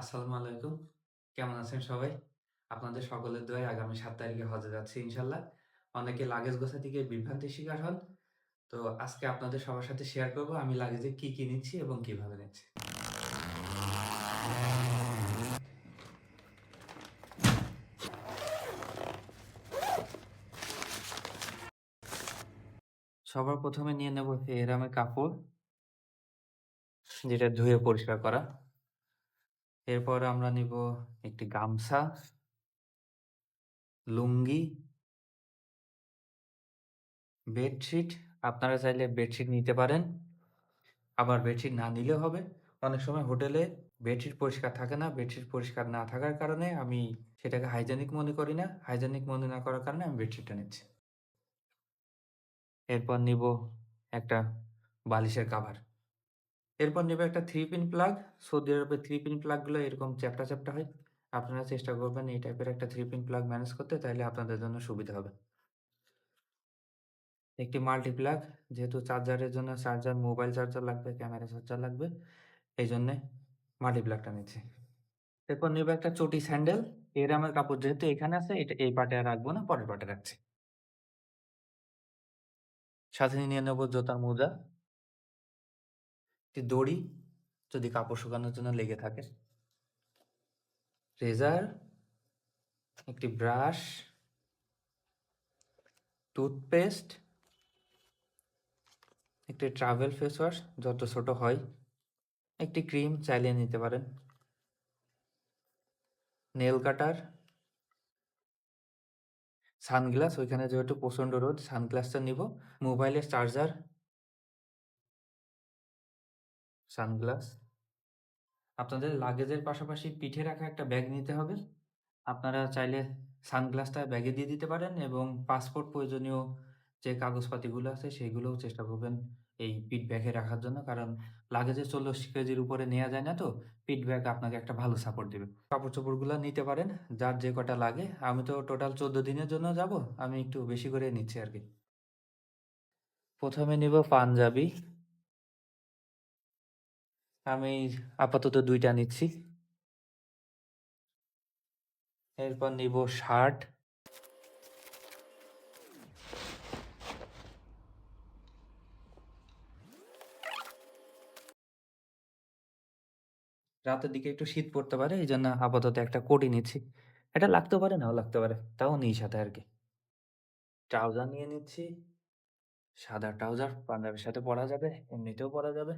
আসসালামু আলাইকুম। কেমন আছেন সবাই? আপনাদের সকলের দোয়ায় আগামী সাত তারিখে হজে যাচ্ছি ইনশাল্লাহ। অনেকে লাগেজ গোছাতে গিয়ে বিভ্রান্তির শিকার হন। তো আজকে আপনাদের সবার সাথে শেয়ার করব আমি লাগেজে কি, কি নিচ্ছি এবং কীভাবে নিচ্ছি। সবার ১ম এ নিয়ে নেব এহরামের কাপড়। যেটা ধুয়ে পরিষ্কার করা। এরপর আমরা নিব একটি গামছা। লুঙ্গি। বেডশিট। আপনারা চাইলে বেডশিট নিতে পারেন। আবার বেডশিট না নিলেও হবে। অনেক সময় হোটেলে বেডশিট পরিষ্কার থাকে না। বেডশিট পরিষ্কার না থাকার কারণে আমি সেটাকে হাইজেনিক মনে করি না। হাইজেনিক মনে না করার কারণে আমি বেডশিটটা নিচ্ছি। এরপর নিব একটা বালিশের কাভার। এরপর নিব একটা 3 পিন প্লাগ। সৌদি আরবের 3 পিন প্লাগগুলো এরকম চ্যাপ্টা, চ্যাপ্টা হয়। আপনারা চেষ্টা করবেন এই টাইপের একটা থ্রি পিন প্লাগ ম্যানেজ করতে তাহলে আপনাদের জন্য সুবিধা হবে। একটি মাল্টি প্লাগ যেহেতু চার্জারের জন্য চার্জার, মোবাইল চার্জার লাগবে, ক্যামেরা চার্জার লাগবে। এইজন্যে মাল্টি প্লাগটা নিচ্ছি। এরপর নিব একটা চটি স্যান্ডেল। এর আমার কাপড় যেহেতু এখানে আছে এটা এই পার্টে আর রাখব না, পরের পার্টে রাখছি। সাথে নিয়ে নেব জুতার মোজা। একটি দড়ি, যদি কাপড় শুকানোর জন্য লেগে থাকে। রেজার, একটি ব্রাশ, টুথপেস্ট, একটি ট্রাভেল ফেস ওয়াশ যত ছোট হয়, একটি ক্রিম চাইলে নিতে পারেন। নেল কাটার। সানগ্লাস ওইখানে যেহেতু প্রচণ্ড রোদ সানগ্লাসটা নিব। মোবাইলের চার্জার। সানগ্লাস। আপনাদের লাগেজের পাশাপাশি পিঠে রাখা একটা ব্যাগ নিতে হবে। আপনারা চাইলে সানগ্লাসটা ব্যাগে দিয়ে দিতে পারেন এবং পাসপোর্ট প্রয়োজনীয় যে কাগজপাতিগুলো আছে সেগুলোও চেষ্টা করবেন এই পিঠ ব্যাগে রাখার জন্য। কারণ লাগেজে ৪০ কেজির উপরে নেওয়া যায় না তো। পিঠ ব্যাগ আপনাকে একটা ভালো সাপোর্ট দেবে কাপড় চোপড়গুলো নিতে পারেন, যার যে কটা লাগে। আমি তো টোটাল ১৪ দিনের জন্য যাব। আমি একটু বেশি করে নিচ্ছি আর কি প্রথমে নিব পাঞ্জাবি। আমি আপাতত দুইটা নিচ্ছি। এরপর নিব শার্ট। রাতের দিকে একটু শীত পড়তে পারে। এই জন্য আপাতত একটা কোটি নিচ্ছি। এটা লাগতে পারে, নাও লাগতে পারে। তাও নিই সাথে আর কি ট্রাউজার নিয়ে নিচ্ছি। সাদা ট্রাউজার পাঞ্জাবির সাথে পরা যাবে, এমনিতেও পরা যাবে।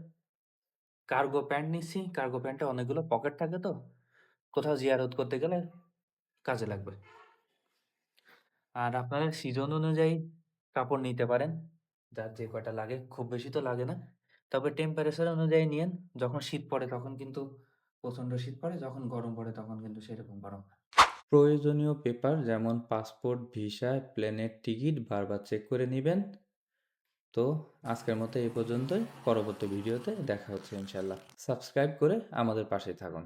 কার্গো প্যান্ট নিচ্ছি। কার্গো প্যান্টে অনেকগুলো পকেট থাকে তো। কোথাও জিয়ারত করতে গেলে কাজে লাগবে। আর আপনারা সিজন অনুযায়ী কাপড় নিতে পারেন। যার যে কয়টা লাগে। খুব বেশি তো লাগে না। তবে টেম্পারেচার অনুযায়ী নিয়েন। যখন শীত পড়ে তখন কিন্তু প্রচণ্ড শীত পড়ে। যখন গরম পড়ে তখন কিন্তু সেরকম গরম। প্রয়োজনীয় পেপার যেমন পাসপোর্ট, ভিসা, প্লেনের টিকিট বারবার চেক করে নিবেন। তো আজকের মতো এই পর্যন্তই। পরবর্তী ভিডিওতে দেখা হচ্ছে ইনশাল্লাহ। সাবস্ক্রাইব করে আমাদের পাশে থাকুন।